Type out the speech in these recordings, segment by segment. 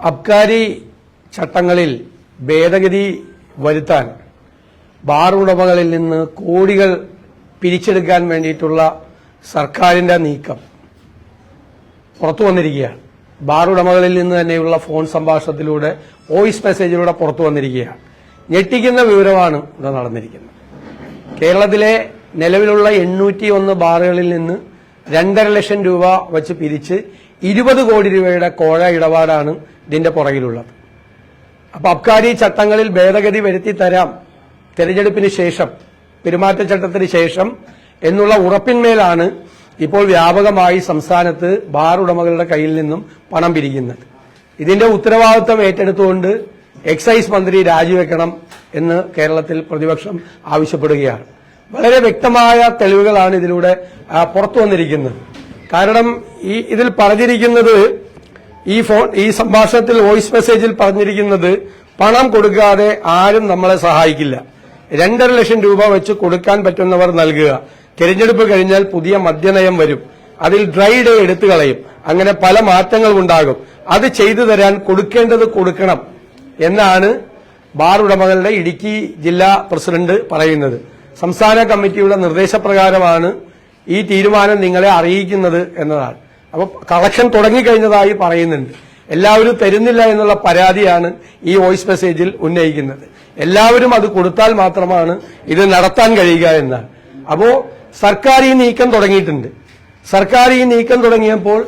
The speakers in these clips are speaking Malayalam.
അബ്കാരി ചട്ടങ്ങളിൽ ഭേദഗതി വരുത്താൻ ബാർ ഉടമകളിൽ നിന്ന് കോടികൾ പിരിച്ചെടുക്കാൻ വേണ്ടിയിട്ടുള്ള സർക്കാരിന്റെ നീക്കം. പുറത്തു വന്നിരിക്കുകയാണ്. ബാർ ഉടമകളിൽ നിന്ന് തന്നെയുള്ള ഫോൺ സംഭാഷണത്തിലൂടെ വോയിസ് മെസ്സേജിലൂടെ പുറത്തു വന്നിരിക്കുകയാണ്. ഞെട്ടിക്കുന്ന വിവരമാണ് ഇവിടെ നടന്നിരിക്കുന്നത്. കേരളത്തിലെ നിലവിലുള്ള എണ്ണൂറ്റി ഒന്ന് ബാറുകളിൽ നിന്ന് രണ്ടര ലക്ഷം രൂപ വച്ച് പിരിച്ച് ഇരുപത് കോടി രൂപയുടെ കോഴ ഇടപാടാണ് ഇതിന്റെ പുറകിലുള്ളത്. അപ്പൊ അബ്കാരി ചട്ടങ്ങളിൽ ഭേദഗതി വരുത്തി തരാം തെരഞ്ഞെടുപ്പിന് ശേഷം പെരുമാറ്റച്ചട്ടത്തിന് ശേഷം എന്നുള്ള ഉറപ്പിന്മേലാണ് ഇപ്പോൾ വ്യാപകമായി സംസ്ഥാനത്ത് ബാർ ഉടമകളുടെ കയ്യിൽ നിന്നും പണം പിരിക്കുന്നത് ഇതിന്റെ ഉത്തരവാദിത്വം ഏറ്റെടുത്തുകൊണ്ട് എക്സൈസ് മന്ത്രി രാജിവെക്കണം എന്ന് കേരളത്തിൽ പ്രതിപക്ഷം ആവശ്യപ്പെടുകയാണ്. വളരെ വ്യക്തമായ തെളിവുകളാണ് ഇതിലൂടെ പുറത്തു വന്നിരിക്കുന്നത്. കാരണം ഈ ഇതിൽ പറഞ്ഞിരിക്കുന്നത് ഈ ഫോൺ ഈ സംഭാഷണത്തിൽ വോയിസ് മെസ്സേജിൽ പറഞ്ഞിരിക്കുന്നത് പണം കൊടുക്കാതെ ആരും നമ്മളെ സഹായിക്കില്ല. രണ്ടര ലക്ഷം രൂപ വെച്ച് കൊടുക്കാൻ പറ്റുന്നവർ നൽകുക. തെരഞ്ഞെടുപ്പ് കഴിഞ്ഞാൽ പുതിയ മദ്യനയം വരും. അതിൽ ഡ്രൈ ഡേ എടുത്തു കളയും. അങ്ങനെ പല മാറ്റങ്ങൾ ഉണ്ടാകും. അത് ചെയ്തു തരാൻ കൊടുക്കേണ്ടത് കൊടുക്കണം എന്നാണ് ബാർ ഉടമകളുടെ ഇടുക്കി ജില്ലാ പ്രസിഡന്റ് പറയുന്നത്. സംസ്ഥാന കമ്മിറ്റിയുടെ നിർദ്ദേശപ്രകാരമാണ് ഈ തീരുമാനം നിങ്ങളെ അറിയിക്കുന്നത് എന്നതാണ്. അപ്പൊ കളക്ഷൻ തുടങ്ങിക്കഴിഞ്ഞതായി പറയുന്നുണ്ട്. എല്ലാവരും തരുന്നില്ല എന്നുള്ള പരാതിയാണ് ഈ വോയിസ് മെസ്സേജിൽ ഉന്നയിക്കുന്നത്. എല്ലാവരും അത് കൊടുത്താൽ മാത്രമാണ് ഇത് നടത്താൻ കഴിയുക എന്നാണ്. അപ്പോ സർക്കാർ ഈ നീക്കം തുടങ്ങിയിട്ടുണ്ട്. സർക്കാർ ഈ നീക്കം തുടങ്ങിയപ്പോൾ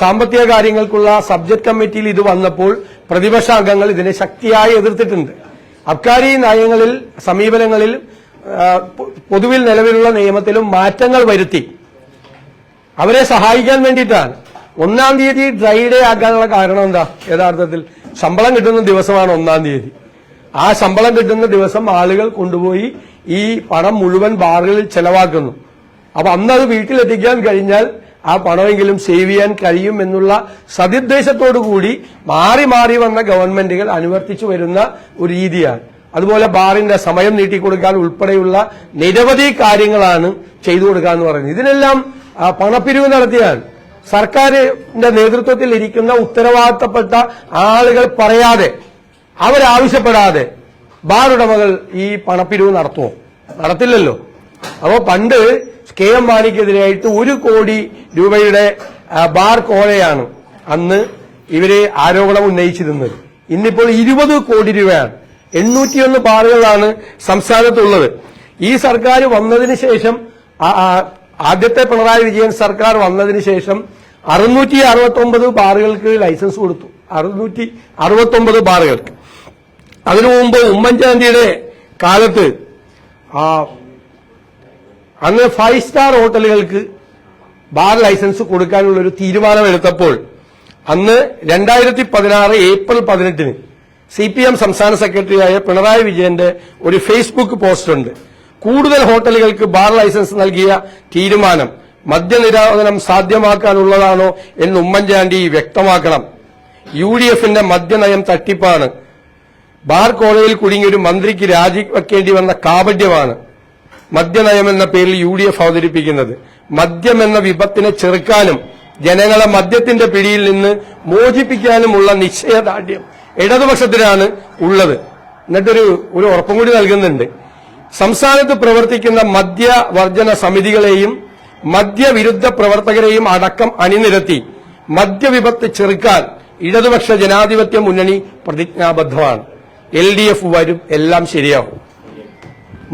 സാമ്പത്തിക കാര്യങ്ങൾക്കുള്ള സബ്ജക്ട് കമ്മിറ്റിയിൽ ഇത് വന്നപ്പോൾ പ്രതിപക്ഷ അംഗങ്ങൾ ഇതിനെ ശക്തിയായി എതിർത്തിട്ടുണ്ട്. അബ്കാരി നയങ്ങളിൽ സമീപനങ്ങളിൽ പൊതുവിൽ നിലവിലുള്ള നിയമത്തിലും മാറ്റങ്ങൾ വരുത്തി. അവരെ സഹായിക്കാൻ വേണ്ടിയിട്ടാണ്. ഒന്നാം തീയതി ഡ്രൈ ഡേ ആക്കാനുള്ള കാരണം എന്താ? യഥാർത്ഥത്തിൽ ശമ്പളം കിട്ടുന്ന ദിവസമാണ് ഒന്നാം തീയതി. ആ ശമ്പളം കിട്ടുന്ന ദിവസം ആളുകൾ കൊണ്ടുപോയി ഈ പണം മുഴുവൻ ബാറുകളിൽ ചെലവാക്കുന്നു. അപ്പൊ അന്നത് വീട്ടിലെത്തിക്കാൻ കഴിഞ്ഞാൽ ആ പണമെങ്കിലും സേവ് ചെയ്യാൻ കഴിയും എന്നുള്ള സതിദ്ദേശത്തോടു കൂടി മാറി മാറി വന്ന ഗവൺമെന്റുകൾ അനുവർത്തിച്ചു വരുന്ന ഒരു രീതിയാണ്. അതുപോലെ ബാറിന്റെ സമയം നീട്ടിക്കൊടുക്കാൻ ഉൾപ്പെടെയുള്ള നിരവധി കാര്യങ്ങളാണ് ചെയ്തു കൊടുക്കാന്ന് പറയുന്നത് ഇതിനെല്ലാം പണപ്പിരിവ് നടത്തിയാൽ സർക്കാരിന്റെ നേതൃത്വത്തിൽ ഇരിക്കുന്ന ഉത്തരവാദിത്തപ്പെട്ട ആളുകൾ പറയാതെ അവരാവശ്യപ്പെടാതെ ബാർ ഉടമകൾ ഈ പണപ്പിരിവ് നടത്തുമോ? നടത്തില്ലല്ലോ. അപ്പോ പണ്ട് കെ എം മാണിക്കെതിരായിട്ട് ഒരു കോടി രൂപയുടെ ബാർ കോഴയാണ് അന്ന് ഇവർ ആരോപണം ഉന്നയിച്ചിരുന്നത്. ഇന്നിപ്പോൾ ഇരുപത് കോടി രൂപയാണ്. എണ്ണൂറ്റിയൊന്ന് ബാറുകളാണ് സംസ്ഥാനത്തുള്ളത്. ഈ സർക്കാർ വന്നതിന് ശേഷം ആദ്യത്തെ പിണറായി വിജയൻ സർക്കാർ വന്നതിന് ശേഷം അറുന്നൂറ്റി അറുപത്തി ഒമ്പത് ബാറുകൾക്ക് ലൈസൻസ് കൊടുത്തു. അറുന്നൂറ്റി അറുപത്തി ഒമ്പത് ബാറുകൾക്ക്. അതിനു മുമ്പ് ഉമ്മൻചാണ്ടിയുടെ കാലത്ത് അന്ന് ഫൈവ് സ്റ്റാർ ഹോട്ടലുകൾക്ക് ബാർ ലൈസൻസ് കൊടുക്കാനുള്ള ഒരു തീരുമാനമെടുത്തപ്പോൾ അന്ന് രണ്ടായിരത്തി പതിനാറ് ഏപ്രിൽ പതിനെട്ടിന് സി പി എം സംസ്ഥാന സെക്രട്ടറിയായ പിണറായി വിജയന്റെ ഒരു ഫേസ്ബുക്ക് പോസ്റ്റ് ഉണ്ട്. കൂടുതൽ ഹോട്ടലുകൾക്ക് ബാർ ലൈസൻസ് നൽകിയ തീരുമാനം മദ്യനിരോധനം സാധ്യമാക്കാനുള്ളതാണോ എന്ന് ഉമ്മൻചാണ്ടി വ്യക്തമാക്കണം. യു ഡി എഫിന്റെ മദ്യനയം തട്ടിപ്പാണ്. ബാർ കോഴയിൽ കുടുങ്ങിയ ഒരു മന്ത്രിക്ക് രാജിവെക്കേണ്ടി വന്ന കാപട്യമാണ് മദ്യനയം എന്ന പേരിൽ യു ഡി എഫ് അവതരിപ്പിക്കുന്നത്. മദ്യം എന്ന വിപത്തിനെ ചെറുക്കാനും ജനങ്ങളെ മദ്യത്തിന്റെ പിടിയിൽ നിന്ന് മോചിപ്പിക്കാനുമുള്ള നിശ്ചയദാർഢ്യം ഇടതുപക്ഷത്തിനാണ് ഉള്ളത്. എന്നിട്ടൊരു ഒരു ഉറപ്പും കൂടി നൽകുന്നുണ്ട്. സംസ്ഥാനത്ത് പ്രവർത്തിക്കുന്ന മദ്യവർജന സമിതികളെയും മദ്യവിരുദ്ധ പ്രവർത്തകരെയും അടക്കം അണിനിരത്തി മദ്യവിപത്ത് ചെറുക്കാൻ ഇടതുപക്ഷ ജനാധിപത്യ മുന്നണി പ്രതിജ്ഞാബദ്ധമാണ്. എൽ ഡി എഫ് വരും എല്ലാം ശരിയാവും.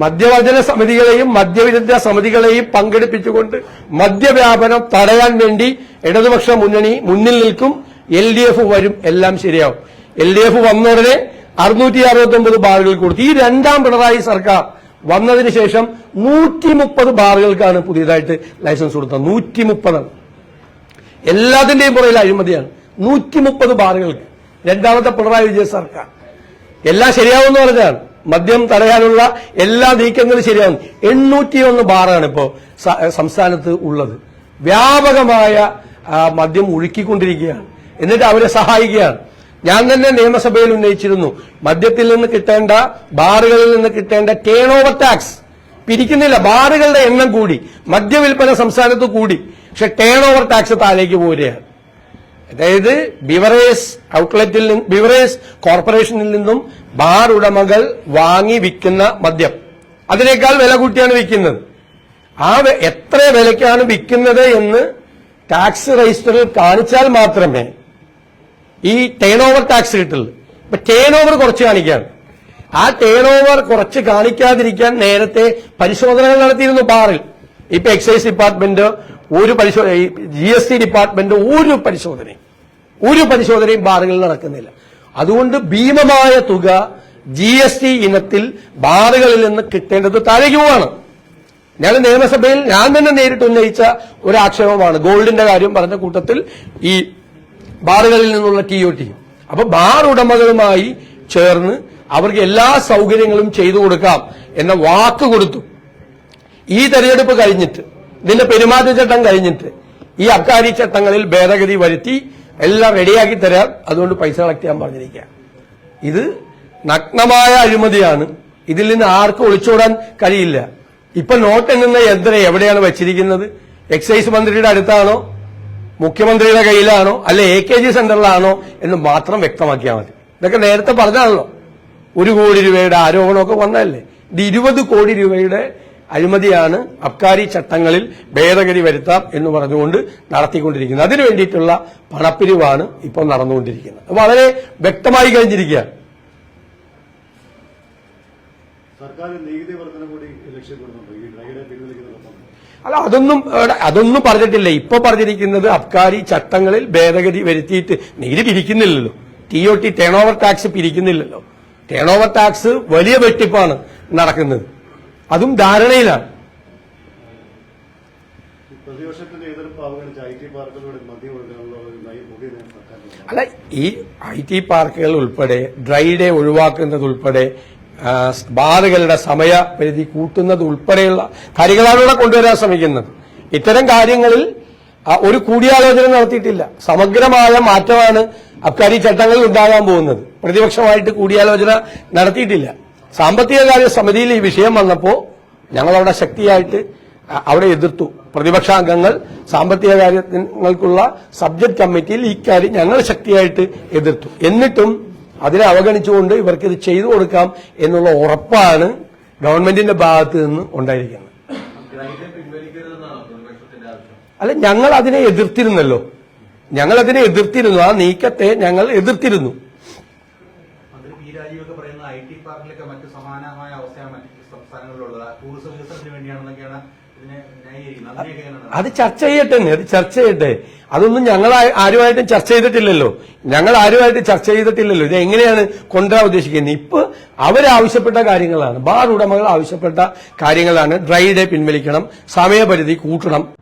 മദ്യവർജന സമിതികളെയും മദ്യവിരുദ്ധ സമിതികളെയും പങ്കെടുപ്പിച്ചുകൊണ്ട് മദ്യവ്യാപനം തടയാൻ വേണ്ടി ഇടതുപക്ഷ മുന്നണി മുന്നിൽ നിൽക്കും എൽ ഡി എഫ് വരും എല്ലാം ശരിയാവും. എൽ ഡി എഫ് വന്ന ഉടനെ അറുന്നൂറ്റി അറുപത്തി ഒമ്പത് ബാറുകൾ കൊടുത്തു. ഈ രണ്ടാം പിണറായി സർക്കാർ വന്നതിന് ശേഷം നൂറ്റി മുപ്പത് ബാറുകൾക്കാണ് പുതിയതായിട്ട് ലൈസൻസ് കൊടുത്തത്. നൂറ്റി മുപ്പതാണ് എല്ലാത്തിന്റെയും പുറകിൽ അഴിമതിയാണ്. നൂറ്റി മുപ്പത് ബാറുകൾക്ക്. രണ്ടാമത്തെ പിണറായി വിജയൻ സർക്കാർ. എല്ലാം ശരിയാവുമെന്ന് പറഞ്ഞാണ്. മദ്യം തടയാനുള്ള എല്ലാ നീക്കങ്ങളും ശരിയാവും. എണ്ണൂറ്റിയൊന്ന് ബാറാണ് ഇപ്പോ സംസ്ഥാനത്ത് ഉള്ളത്. വ്യാപകമായ മദ്യം ഒഴുക്കിക്കൊണ്ടിരിക്കുകയാണ്. എന്നിട്ട് അവരെ സഹായിക്കുകയാണ്. ഞാൻ തന്നെ നിയമസഭയിൽ ഉന്നയിച്ചിരുന്നു. മദ്യത്തിൽ നിന്ന് കിട്ടേണ്ട ബാറുകളിൽ നിന്ന് കിട്ടേണ്ട ടേൺ ഓവർ ടാക്സ് പിരിക്കുന്നില്ല. ബാറുകളുടെ എണ്ണം കൂടി മദ്യവിൽപ്പന സംസ്ഥാനത്ത് കൂടി. പക്ഷെ ടേൺ ഓവർ ടാക്സ് താഴേക്ക് പോരുകയാണ്. അതായത് ബിവറേസ് ഔട്ട്ലെറ്റിൽ നിന്ന് ബിവറേസ് കോർപ്പറേഷനിൽ നിന്നും ബാർ ഉടമകൾ വാങ്ങി വിൽക്കുന്ന മദ്യം. അതിനേക്കാൾ വില കൂട്ടിയാണ് വിൽക്കുന്നത്. ആ എത്ര വിലയ്ക്കാണ് വിൽക്കുന്നത് എന്ന് ടാക്സ് രജിസ്റ്ററിൽ കാണിച്ചാൽ മാത്രമേ ഈ ടേൺ ഓവർ ടാക്സ് കിട്ടുള്ളൂ ഇപ്പൊ ടേൺ ഓവർ കുറച്ച് കാണിക്കാണ്. ആ ടേൺ ഓവർ കുറച്ച് കാണിക്കാതിരിക്കാൻ നേരത്തെ പരിശോധനകൾ നടത്തിയിരുന്നു ബാറിൽ. ഇപ്പൊ എക്സൈസ് ഡിപ്പാർട്ട്മെന്റ് ഒരു പരിശോധന ജി എസ് ടി ഡിപ്പാർട്ട്മെന്റ് ഒരു പരിശോധനയും ഒരു പരിശോധനയും ബാറുകളിൽ നടക്കുന്നില്ല. അതുകൊണ്ട് ഭീമമായ തുക ജി എസ് ടി ഇനത്തിൽ ബാറുകളിൽ നിന്ന് കിട്ടേണ്ടത് താഴേക്ക് പോവാണ്. ഞങ്ങൾ നിയമസഭയിൽ ഞാൻ തന്നെ നേരിട്ട് ഉന്നയിച്ച ഒരു ആക്ഷേപമാണ്. ഗോൾഡിന്റെ കാര്യം പറഞ്ഞ കൂട്ടത്തിൽ ഈ ബാറുകളിൽ നിന്നുള്ള ടി ഒ ടി അപ്പൊ ബാർ ഉടമകളുമായി ചേർന്ന് അവർക്ക് എല്ലാ സൗകര്യങ്ങളും ചെയ്തു കൊടുക്കാം എന്ന വാക്ക് കൊടുത്തു. ഈ തെരഞ്ഞെടുപ്പ് കഴിഞ്ഞിട്ട് ഇതിന്റെ പെരുമാറ്റച്ചട്ടം കഴിഞ്ഞിട്ട് ഈ അബ്കാരി ചട്ടങ്ങളിൽ ഭേദഗതി വരുത്തി എല്ലാം റെഡിയാക്കി തരാം. അതുകൊണ്ട് പൈസ കളക്ട് ചെയ്യാൻ പറഞ്ഞിരിക്കുക. ഇത് നഗ്നമായ അഴിമതിയാണ്. ഇതിൽ നിന്ന് ആർക്കും ഒളിച്ചോടാൻ കഴിയില്ല. ഇപ്പൊ നോട്ട് എണ്ണുന്ന യന്ത്രം എവിടെയാണ് വെച്ചിരിക്കുന്നത്? എക്സൈസ് മന്ത്രിയുടെ അടുത്താണോ? മുഖ്യമന്ത്രിയുടെ കയ്യിലാണോ അല്ലെ എ കെ ജി സെന്ററിലാണോ എന്ന് മാത്രം വ്യക്തമാക്കിയാൽ മതി. ഇതൊക്കെ നേരത്തെ പറഞ്ഞാണല്ലോ. ഒരു കോടി രൂപയുടെ ആരോപണമൊക്കെ വന്നതല്ലേ? ഇത് ഇരുപത് കോടി രൂപയുടെ അഴിമതിയാണ് അബ്കാരി ചട്ടങ്ങളിൽ ഭേദഗതി വരുത്താം എന്ന് പറഞ്ഞുകൊണ്ട് നടത്തിക്കൊണ്ടിരിക്കുന്നത്. അതിനു വേണ്ടിയിട്ടുള്ള പണപ്പിരിവാണ് ഇപ്പോൾ നടന്നുകൊണ്ടിരിക്കുന്നത്. വളരെ വ്യക്തമായി കഴിഞ്ഞിരിക്കുക സർക്കാർ നികുതി വർധന കൂടി ലക്ഷ്യപ്പെടുന്നുണ്ട് ഈ ഡ്രൈഡെ പിൻവലിക്കുന്നതോടൊപ്പം അല്ല അതൊന്നും അതൊന്നും പറഞ്ഞിട്ടില്ല. ഇപ്പൊ പറഞ്ഞിരിക്കുന്നത് അബ്കാരി ചട്ടങ്ങളിൽ ഭേദഗതി വരുത്തിയിട്ട് നികുതി പിരിക്കുന്നില്ലല്ലോ. T O T turn over tax പിരിക്കുന്നില്ലല്ലോ. Turn over tax വലിയ വെട്ടിപ്പാണ് നടക്കുന്നത്. അതും ധാരണയിലാണ്. ഈ പ്രതിപക്ഷത്തിന്റെ എതിർപ്പ് അവഗണിച്ച് ഐ ടി പാർക്കുകളുടെ മദ്യം അല്ല ഈ ഐ ടി പാർക്കുകൾ ഉൾപ്പെടെ ഡ്രൈ ഡേ ഒഴിവാക്കുന്നത് ഉൾപ്പെടെ ബാറുകളുടെ സമയപരിധി കൂട്ടുന്നത് ഉൾപ്പെടെയുള്ള കാര്യങ്ങളാണ് ഇവിടെ കൊണ്ടുവരാൻ ശ്രമിക്കുന്നത്. ഇത്തരം കാര്യങ്ങളിൽ ഒരു കൂടിയാലോചന നടത്തിയിട്ടില്ല. സമഗ്രമായ മാറ്റമാണ് അബ്കാരി ചട്ടങ്ങളിൽ ഉണ്ടാകാൻ പോകുന്നത്. പ്രതിപക്ഷമായിട്ട് കൂടിയാലോചന നടത്തിയിട്ടില്ല. സാമ്പത്തിക കാര്യ സമിതിയിൽ ഈ വിഷയം വന്നപ്പോൾ ഞങ്ങളവിടെ ശക്തിയായിട്ട് അവിടെ എതിർത്തു. പ്രതിപക്ഷാംഗങ്ങൾ സാമ്പത്തിക കാര്യങ്ങൾക്കുള്ള സബ്ജക്ട് കമ്മിറ്റിയിൽ ഈ ഇക്കാര്യം ഞങ്ങൾ ശക്തിയായിട്ട് എതിർത്തു. എന്നിട്ടും അതിനെ അവഗണിച്ചുകൊണ്ട് ഇവർക്ക് ഇത് ചെയ്തു കൊടുക്കാം എന്നുള്ള ഉറപ്പാണ് ഗവൺമെന്റിന്റെ ഭാഗത്ത് നിന്ന് ഉണ്ടായിരിക്കുന്നത്. അല്ല ഞങ്ങൾ അതിനെ എതിർത്തിരുന്നല്ലോ. ഞങ്ങൾ അതിനെ എതിർത്തിരുന്നു. ആ നീക്കത്തെ ഞങ്ങൾ എതിർത്തിരുന്നു. മറ്റ് സമാനമായ അവസ്ഥയാണ് സംസ്ഥാനങ്ങളിലുള്ളത്. ടൂറിസം വികസനത്തിന് വേണ്ടിയാണെന്നൊക്കെയാണ് അത് ചർച്ച ചെയ്യട്ടെ അത് ചർച്ച ചെയ്യട്ടെ. അതൊന്നും ഞങ്ങൾ ആരുമായിട്ടും ചർച്ച ചെയ്തിട്ടില്ലല്ലോ. ഞങ്ങൾ ആരുമായിട്ട് ചർച്ച ചെയ്തിട്ടില്ലല്ലോ. ഇത് എങ്ങനെയാണ് കൊണ്ടുവരാൻ ഉദ്ദേശിക്കുന്നത്? ഇപ്പൊ അവരാവശ്യപ്പെട്ട കാര്യങ്ങളാണ്. ബാർ ഉടമകൾ ആവശ്യപ്പെട്ട കാര്യങ്ങളാണ്. ഡ്രൈ ഡേ പിൻവലിക്കണം. സമയപരിധി കൂട്ടണം.